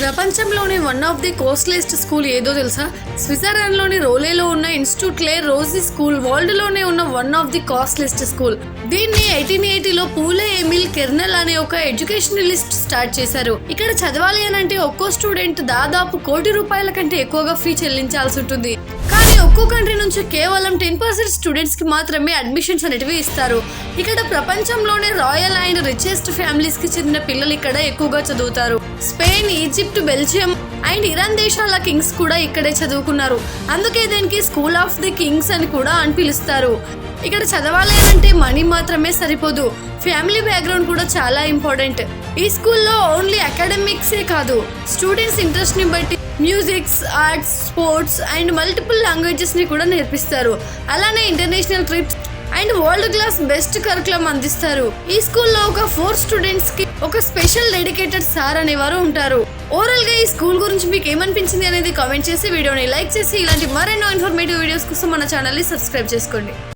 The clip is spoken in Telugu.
ప్రపంచంలోని one of the costliest school ఏదో తెలుసా? స్విట్జర్లాండ్లోని రోలేలో ఉన్న ఇన్స్టిట్యూట్ లే రోజీ స్కూల్ వరల్డ్లోనే ఉన్న one of the costliest school దీన్ని ఎయిటీన్ ఎయిటీలో పూలే ఎమిల్ కెర్నల్ అనే ఒక ఎడ్యుకేషనలిస్ట్ స్టార్ట్ చేశారు. ఇక్కడ చదవాలి అని అంటే ఒక్కో స్టూడెంట్ దాదాపు కోటి రూపాయల కంటే ఎక్కువగా ఫీ చెల్లించాల్సి ఉంటుంది. కానీ ఒక్కో కంట్రీ నుంచి కేవలం టెన్ పర్సెంట్ స్టూడెంట్స్కి మాత్రమే అడ్మిషన్స్ అనేటివి ఇస్తారు. ఇక్కడ ప్రపంచంలోనే రాయల్ అండ్ రిచెస్ట్ ఫ్యామిలీస్కి చెందిన పిల్లలు ఇక్కడ ఎక్కువగా చదువుతారు. Spain Egypt Belgium and Iran దేశాల కింగ్స్ కూడా ఇక్కడే చదువుకున్నారు. అందుకే దీనికి స్కూల్ ఆఫ్ ది కింగ్స్ అని కూడా అని పిలుస్తారు. ఇక్కడ చదవాలి అంటే మనీ మాత్రమే సరిపోదు. ఫ్యామిలీ బ్యాక్గ్రౌండ్ కూడా చాలా ఇంపార్టెంట్. ఈ స్కూల్లో ఓన్లీ అకాడమిక్సే కాదు. స్టూడెంట్స్ ఇంట్రెస్ట్ని బట్టి musics arts sports and multiple లాంగ్వేజెస్ని కూడా నేర్పిస్తారు. అలానే international trips and world class best curriculum అందిస్తారు. ఈ స్కూల్లో ఒక ఫోర్ స్టూడెంట్స్కి ఒక స్పెషల్ డెడికేటెడ్ సార్ అనేవారు ఉంటారు. ఓవరాల్గా ఈ స్కూల్ గురించి మీకు ఏమనిపించింది అనేది కామెంట్ చేసి వీడియోని లైక్ చేసి ఇలాంటి మరెన్నో ఇన్ఫర్మేటివ్ వీడియోస్ కోసం మన ఛానల్ని సబ్స్క్రైబ్ చేసుకోండి.